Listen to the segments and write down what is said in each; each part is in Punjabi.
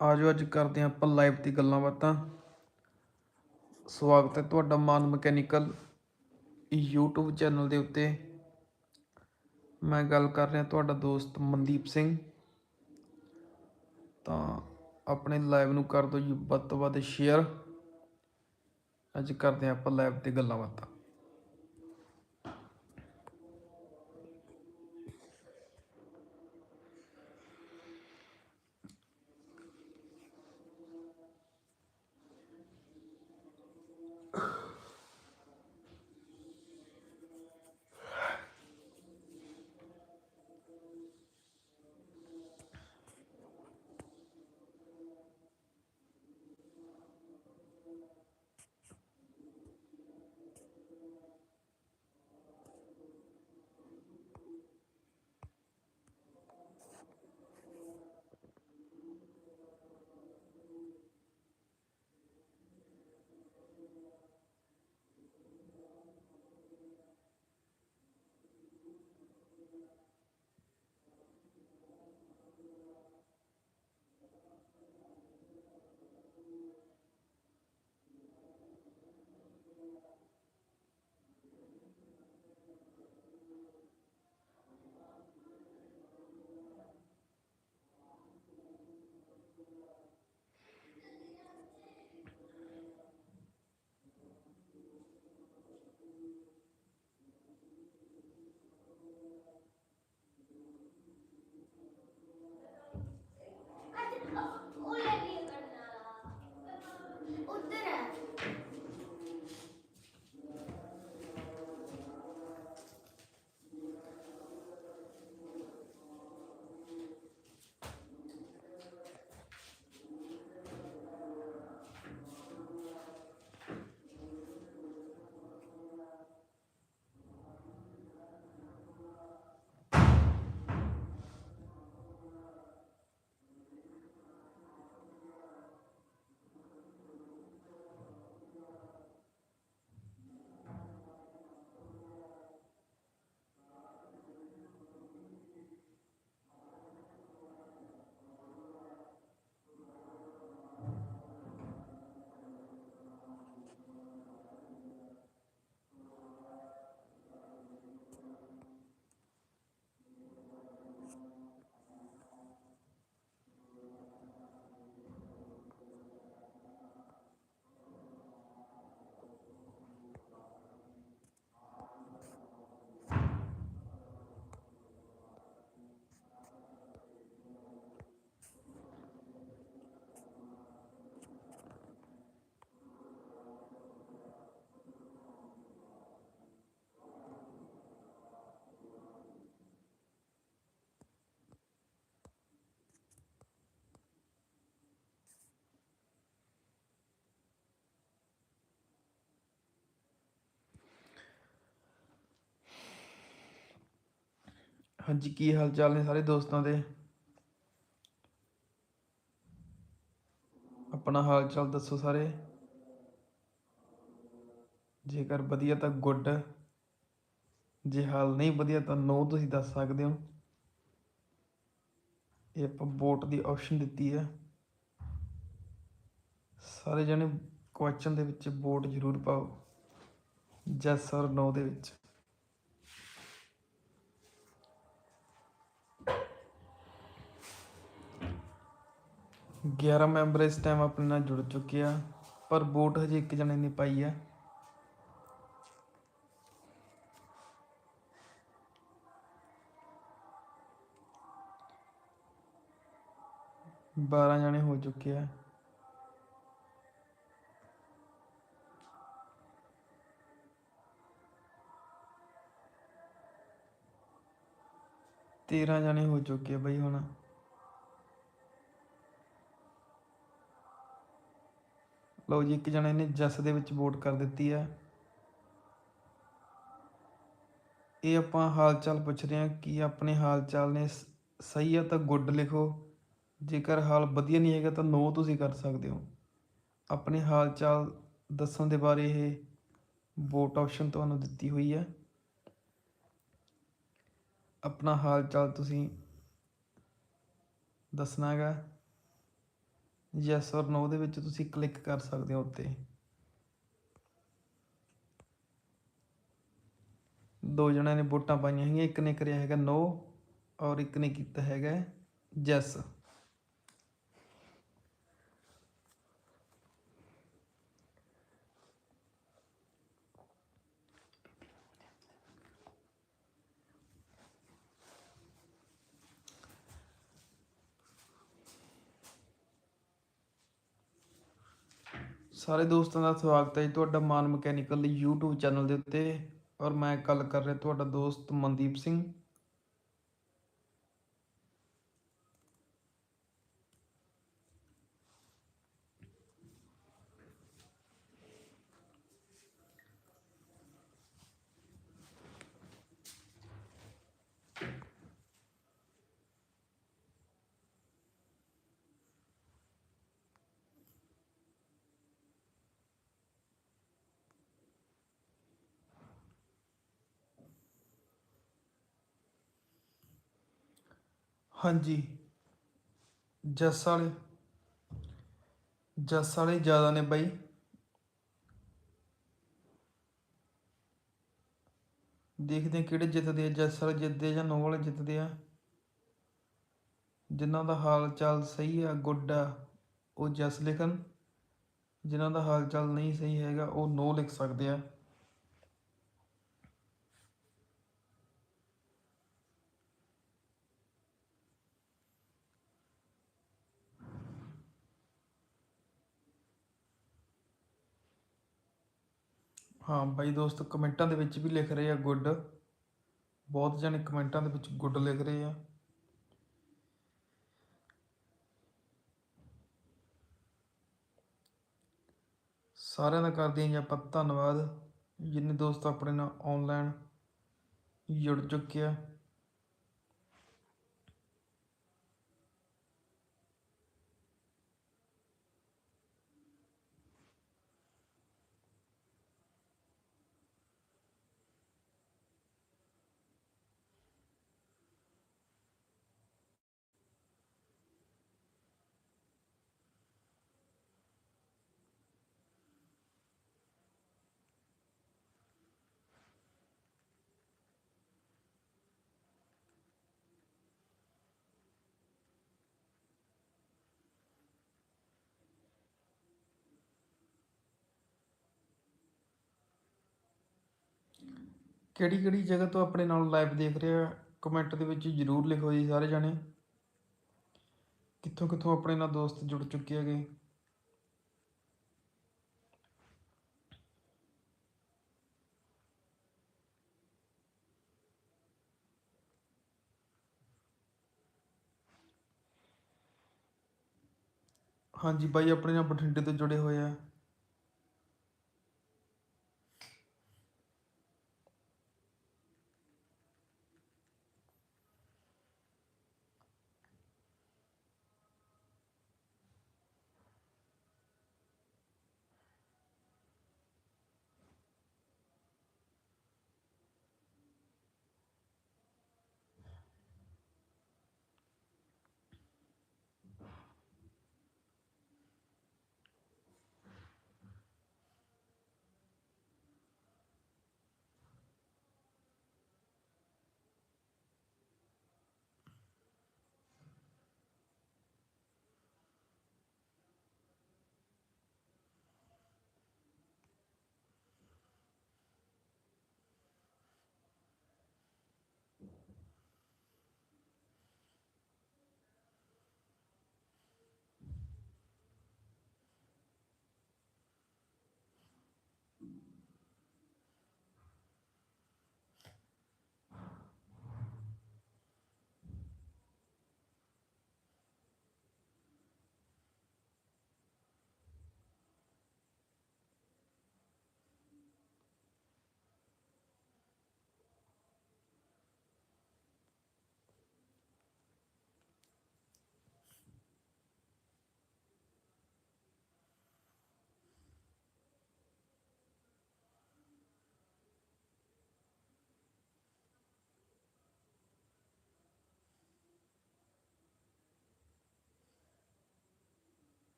ਆਜੋ, ਅੱਜ ਕਰਦੇ ਹਾਂ ਆਪਾਂ ਲਾਈਵ ਦੀ ਗੱਲਾਂ ਬਾਤਾਂ। ਸਵਾਗਤ ਹੈ ਤੁਹਾਡਾ ਮਾਨ ਮਕੈਨੀਕਲ YouTube ਚੈਨਲ ਦੇ ਉੱਤੇ। ਮੈਂ ਗੱਲ ਕਰ ਰਿਹਾ ਤੁਹਾਡਾ ਦੋਸਤ ਮਨਦੀਪ ਸਿੰਘ। ਤਾਂ ਆਪਣੇ ਲਾਈਵ ਨੂੰ ਕਰ ਦਿਓ ਜੀ, ਵੱਧ ਤੋਂ ਵੱਧ ਸ਼ੇਅਰ ਅੱਜ ਕਰਦੇ ਹਾਂ ਆਪਾਂ ਲਾਈਵ ਤੇ ਗੱਲਾਂ ਬਾਤਾਂ। ਹਾਂਜੀ, ਕੀ ਹਾਲ ਚਾਲ ਨੇ ਸਾਰੇ ਦੋਸਤਾਂ ਦੇ? ਆਪਣਾ ਹਾਲ ਚਾਲ ਦੱਸੋ ਸਾਰੇ? ਜੇਕਰ ਵਧੀਆ ਤਾਂ ਗੁੱਡ, ਜੇ ਹਾਲ ਨਹੀਂ ਵਧੀਆ ਤਾਂ ਨੋ ਤੁਸੀਂ ਦੱਸ ਸਕਦੇ ਹੋ। ਇਹ ਆਪਾਂ ਵੋਟ ਦੀ ਆਪਸ਼ਨ ਦਿੱਤੀ ਹੈ। ਸਾਰੇ ਜਣੇ ਕੁਐਸਚਨ ਦੇ ਵਿੱਚ ਵੋਟ ਜ਼ਰੂਰ ਪਾਓ। ਜੈਸ ਔਰ ਨੋ ਦੇ ਵਿੱਚ। 11 ਮੈਂਬਰ ਇਸ ਟਾਈਮ ਆਪਣੇ ਨਾਲ ਜੁੜ ਚੁੱਕੇ ਆ, ਪਰ ਵੋਟ ਹਜੇ ਇੱਕ ਜਣੇ ਨੇ ਪਾਈ ਆ। ਬਾਰਾਂ ਜਣੇ ਹੋ ਚੁੱਕੇ ਆ। ਤੇਰਾਂ ਜਣੇ ਹੋ ਚੁੱਕੇ ਆ ਬਈ ਹੁਣ। ਲਓ ਜੀ, ਇੱਕ ਜਣੇ ਨੇ ਜਸ ਦੇ ਵਿੱਚ ਵੋਟ ਕਰ ਦਿੱਤੀ ਹੈ। ਇਹ ਆਪਾਂ ਹਾਲ ਚਾਲ ਪੁੱਛ ਰਹੇ ਹਾਂ ਕਿ ਆਪਣੇ ਹਾਲ ਚਾਲ ਨੇ ਸਹੀ ਹੈ ਤਾਂ ਗੁੱਡ ਲਿਖੋ। ਜੇਕਰ ਹਾਲ ਵਧੀਆ ਨਹੀਂ ਹੈਗਾ ਤਾਂ ਨੋ ਤੁਸੀਂ ਕਰ ਸਕਦੇ ਹੋ। ਆਪਣੇ ਹਾਲ ਚਾਲ ਦੱਸਣ ਦੇ ਬਾਰੇ ਇਹ ਵੋਟ ਆਪਸ਼ਨ ਤੁਹਾਨੂੰ ਦਿੱਤੀ ਹੋਈ ਹੈ। ਆਪਣਾ ਹਾਲ ਚਾਲ ਤੁਸੀਂ ਦੱਸਣਾ ਹੈਗਾ। ਯੈਸ ਔਰ ਨੋ ਦੇ ਵਿੱਚ ਤੁਸੀਂ ਕਲਿੱਕ ਕਰ ਸਕਦੇ ਹੋ ਉੱਤੇ। ਦੋ ਜਣਿਆਂ ਨੇ ਵੋਟਾਂ ਪਾਈਆਂ ਹੈਗੀਆਂ, ਇੱਕ ਨੇ ਕਰਿਆ ਹੈਗਾ ਨੋ ਔਰ ਇੱਕ ਨੇ ਕੀਤਾ ਹੈਗਾ ਯੈਸ ਸਾਰੇ ਦੋਸਤਾਂ ਦਾ ਸਵਾਗਤ ਹੈ ਜੀ ਤੁਹਾਡਾ ਮਾਨ ਮਕੈਨੀਕਲ ਦੀ YouTube ਚੈਨਲ ਦੇ ਉੱਤੇ ਔਰ ਮੈਂ ਗੱਲ ਕਰ ਰਿਹਾ ਤੁਹਾਡਾ ਦੋਸਤ ਮਨਦੀਪ ਸਿੰਘ। ਹਾਂਜੀ। ਜੱਸ ਵਾਲੇ। ਜੱਸ ਵਾਲੇ ਜ਼ਿਆਦਾ ਨੇ ਬਾਈ। ਦੇਖਦੇ ਹਾਂ ਕਿਹੜੇ ਜਿੱਤਦੇ ਆ। ਜੱਸ ਵਾਲੇ ਜਿੱਤਦੇ ਜਾਂ ਨੋ ਵਾਲੇ ਜਿੱਤਦੇ ਆ। ਜਿਨ੍ਹਾਂ ਦਾ ਹਾਲ ਚਾਲ ਸਹੀ ਆ, ਗੁੱਡ ਆ, ਉਹ ਜੱਸ ਲਿਖਣ। ਜਿਨ੍ਹਾਂ ਦਾ ਹਾਲ ਚਾਲ ਨਹੀਂ ਸਹੀ ਹੈਗਾ, ਉਹ ਨੋ ਲਿਖ ਸਕਦੇ ਆ। ਹਾਂ ਬਾਈ ਦੋਸਤ, ਕਮੈਂਟਾਂ ਦੇ ਵਿੱਚ ਵੀ ਲਿਖ ਰਹੇ ਆ ਗੁੱਡ। ਬਹੁਤ ਜਣੇ ਕਮੈਂਟਾਂ ਦੇ ਵਿੱਚ ਗੁੱਡ ਲਿਖ ਰਹੇ ਆ। ਸਾਰਿਆਂ ਦਾ ਕਰਦੇ ਹਾਂ ਜੀ ਆਪਾਂ ਧੰਨਵਾਦ। ਜਿੰਨੇ ਦੋਸਤ ਆਪਣੇ ਨਾਲ ਆਨਲਾਈਨ ਜੁੜ ਚੁੱਕੇ ਆ। ਕਿਹੜੀ ਕਿਹੜੀ ਜਗ੍ਹਾ ਤੋਂ ਆਪਣੇ ਨਾਲ ਲਾਈਵ ਦੇਖ ਰਹੇ ਆ? ਕਮੈਂਟ ਦੇ ਵਿੱਚ ਜਰੂਰ ਲਿਖੋ ਜੀ ਸਾਰੇ ਜਾਣੇ। ਕਿੱਥੋਂ ਕਿੱਥੋਂ ਆਪਣੇ ਨਾਲ ਦੋਸਤ ਜੁੜ ਚੁੱਕੇ ਹੈਗੇ? ਹਾਂਜੀ ਬਾਈ, ਆਪਣੇ ਨਾਲ ਬਠਿੰਡੇ ਤੋਂ ਜੁੜੇ ਹੋਏ ਆ।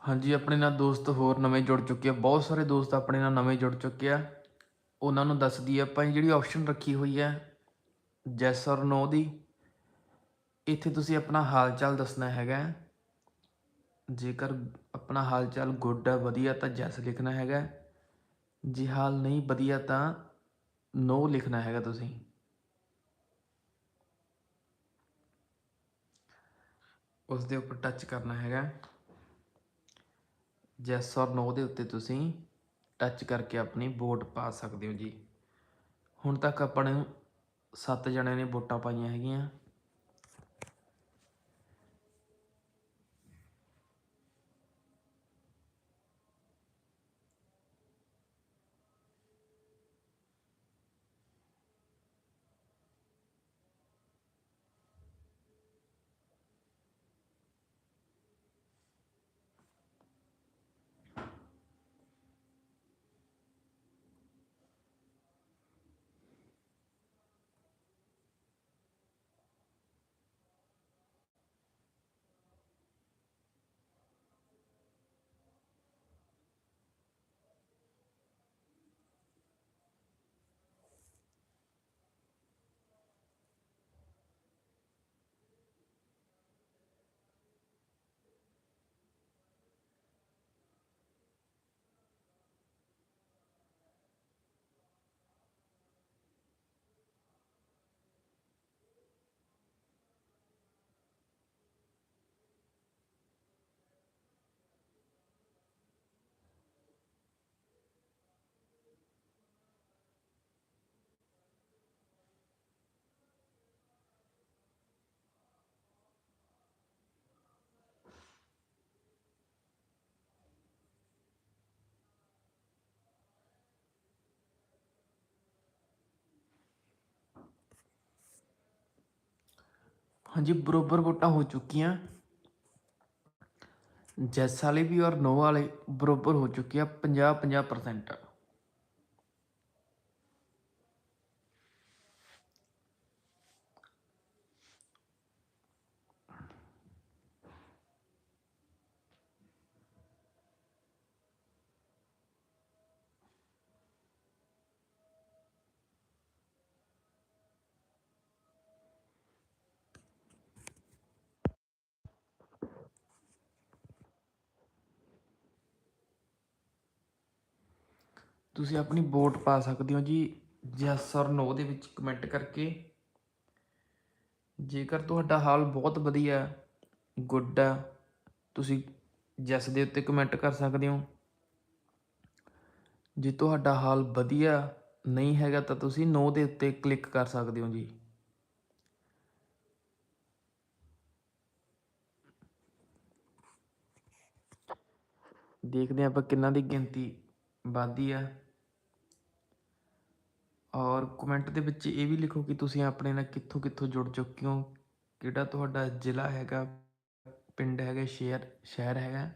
ਹਾਂਜੀ, ਆਪਣੇ ਨਾਲ ਦੋਸਤ ਹੋਰ ਨਵੇਂ ਜੁੜ ਚੁੱਕੇ ਆ। ਬਹੁਤ ਸਾਰੇ ਦੋਸਤ ਆਪਣੇ ਨਾਲ ਨਵੇਂ ਜੁੜ ਚੁੱਕੇ ਆ। ਉਹਨਾਂ ਨੂੰ ਦੱਸਦੀ ਆਪਾਂ, ਜਿਹੜੀ ਆਪਸ਼ਨ ਰੱਖੀ ਹੋਈ ਹੈ ਜੈਸ ਔਰ ਨੋ ਦੀ। ਇੱਥੇ ਤੁਸੀਂ ਆਪਣਾ ਹਾਲ ਚਾਲ ਦੱਸਣਾ ਹੈਗਾ ਜੇਕਰ ਆਪਣਾ ਹਾਲ ਚਾਲ ਗੁੱਡ ਹੈ, ਵਧੀਆ, ਤਾਂ ਜੈਸ ਲਿਖਣਾ ਹੈਗਾ ਜੇ ਹਾਲ ਨਹੀਂ ਵਧੀਆ, ਤਾਂ ਨੋ ਲਿਖਣਾ ਹੈਗਾ ਤੁਸੀਂ। ਉਸ ਦੇ ਉੱਪਰ ਟੱਚ ਕਰਨਾ ਹੈਗਾ ਜੈਸ ਔਰ ਨੋ ਦੇ ਉੱਤੇ ਤੁਸੀਂ ਟੱਚ ਕਰਕੇ ਆਪਣੀ ਵੋਟ ਪਾ ਸਕਦੇ ਹੋ ਜੀ। ਹੁਣ ਤੱਕ ਆਪਣੇ ਸੱਤ ਜਣਿਆਂ ਨੇ ਵੋਟਾਂ ਪਾਈਆਂ ਹੈਗੀਆਂ। ਹਾਂਜੀ, ਬਰੋਬਰ ਵੋਟਾਂ ਹੋ ਚੁੱਕੀਆਂ। ਜੈਸ ਵਾਲੇ ਵੀ ਔਰ ਨੋ ਵਾਲੇ ਬਰੋਬਰ ਹੋ ਚੁੱਕੇ ਆ 50 50% ਤੁਸੀਂ ਆਪਣੀ ਵੋਟ ਪਾ ਸਕਦੇ ਹੋ ਜੀ, ਯੈਸ ਔਰ ਨੋ ਦੇ ਵਿੱਚ ਕਮੈਂਟ ਕਰਕੇ। ਜੇਕਰ ਤੁਹਾਡਾ ਹਾਲ ਬਹੁਤ ਵਧੀਆ, ਗੁੱਡ ਆ, ਤੁਸੀਂ ਯੈਸ ਦੇ ਉੱਤੇ ਕਮੈਂਟ ਕਰ ਸਕਦੇ ਹੋ। ਜੇ ਤੁਹਾਡਾ ਹਾਲ ਵਧੀਆ ਨਹੀਂ ਹੈਗਾ ਤਾਂ ਤੁਸੀਂ ਨੋ ਦੇ ਉੱਤੇ ਕਲਿੱਕ ਕਰ ਸਕਦੇ ਹੋ ਜੀ। ਦੇਖਦੇ ਹਾਂ ਆਪਾਂ ਕਿੰਨਾ ਦੀ ਗਿਣਤੀ ਵੱਧਦੀ ਆ। ਔਰ ਕਮੈਂਟ ਦੇ ਵਿੱਚ ਇਹ ਵੀ ਲਿਖੋ ਕਿ ਤੁਸੀਂ ਆਪਣੇ ਨਾਲ ਕਿੱਥੋਂ ਕਿੱਥੋਂ ਜੁੜ ਚੁੱਕੇ ਹੋ, ਕਿਹੜਾ ਤੁਹਾਡਾ ਜ਼ਿਲ੍ਹਾ ਹੈਗਾ, ਪਿੰਡ ਹੈਗਾ, ਸ਼ਹਿਰ ਸ਼ਹਿਰ ਹੈਗਾ।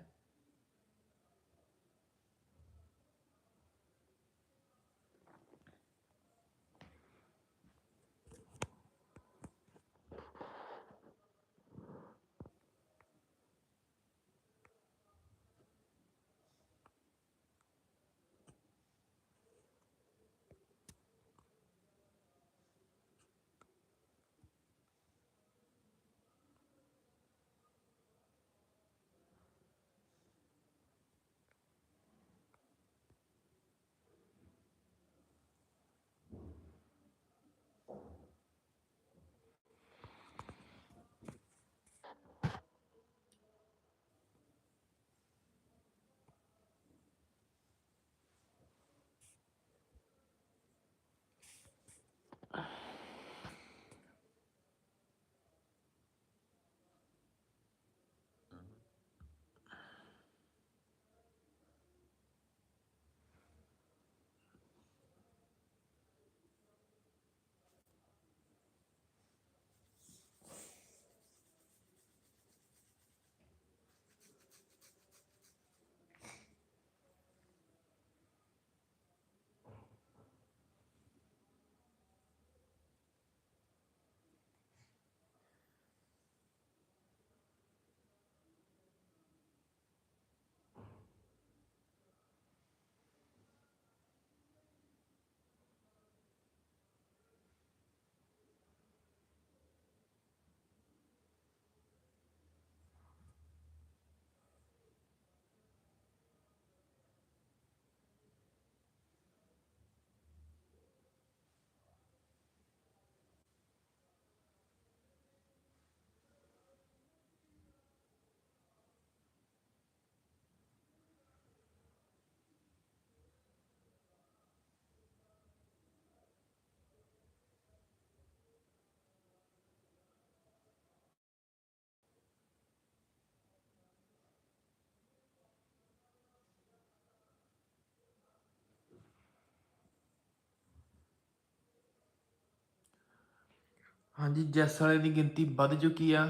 ਹਾਂਜੀ, ਜੈਸ ਵਾਲੇ ਦੀ ਗਿਣਤੀ ਵੱਧ ਚੁੱਕੀ ਆ।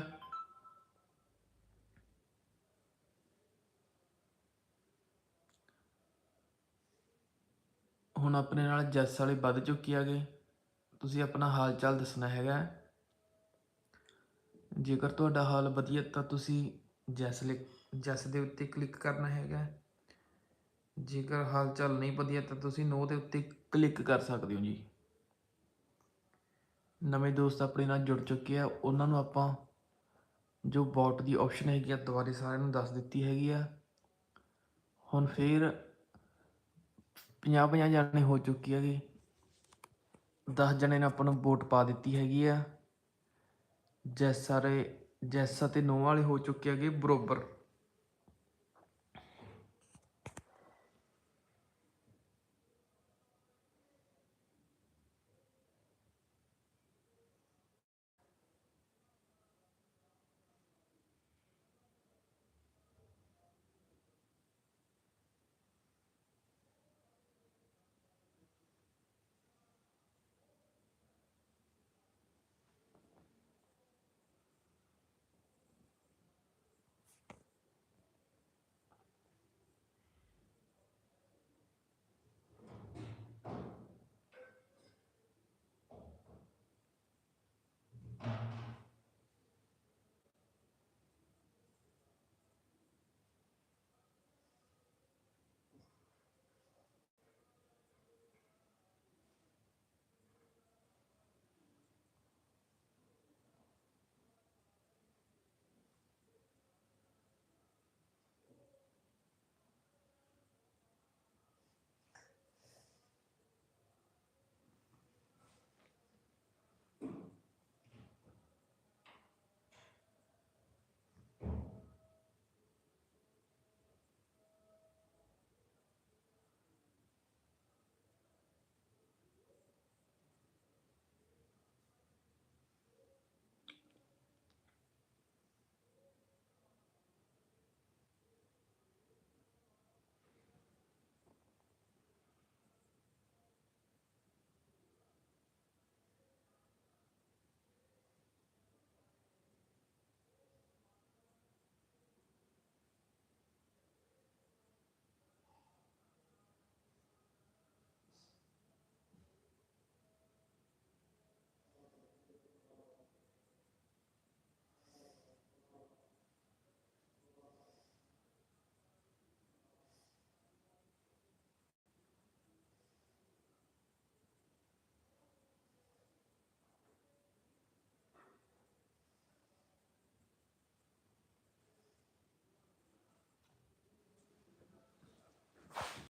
ਹੁਣ ਆਪਣੇ ਨਾਲ ਜੈਸ ਵਾਲੇ ਵੱਧ ਚੁੱਕੀ ਗਏ ਤੁਸੀਂ ਆਪਣਾ ਹਾਲ ਚਾਲ ਦੱਸਣਾ ਹੈਗਾ। ਜੇਕਰ ਤੁਹਾਡਾ ਹਾਲ ਵਧੀਆ, ਤਾਂ ਤੁਸੀਂ ਜੈਸ ਲਿਖ ਜੈਸ ਦੇ ਉੱਤੇ ਕਲਿੱਕ ਕਰਨਾ ਹੈਗਾ। ਜੇਕਰ ਹਾਲ ਚਾਲ ਨਹੀਂ ਵਧੀਆ, ਤਾਂ ਤੁਸੀਂ ਨੋ ਦੇ ਉੱਤੇ ਕਲਿੱਕ ਕਰ ਸਕਦੇ ਹੋ ਜੀ। ਨਵੇਂ ਦੋਸਤ ਆਪਣੇ ਨਾਲ ਜੁੜ ਚੁੱਕੇ ਆ। ਉਹਨਾਂ ਨੂੰ ਆਪਾਂ ਜੋ ਬੋਟ ਦੀ ਆਪਸ਼ਨ ਹੈਗੀ ਆ, ਦੁਬਾਰੇ ਸਾਰਿਆਂ ਨੂੰ ਦੱਸ ਦਿੱਤੀ ਹੈਗੀ ਆ। ਹੁਣ ਫੇਰ 50 50 ਜਾਣੇ ਹੋ ਚੁੱਕੀ ਹੈਗੇ। 10 ਜਣੇ ਨੇ ਆਪਾਂ ਨੂੰ ਵੋਟ ਪਾ ਦਿੱਤੀ ਹੈਗੀ ਆ। ਜੈਸ ਸਾਰੇ ਜੈਸ ਅਤੇ ਨੋ ਵਾਲੇ ਹੋ ਚੁੱਕੇ ਹੈਗੇ, ਬਰੋਬਰ।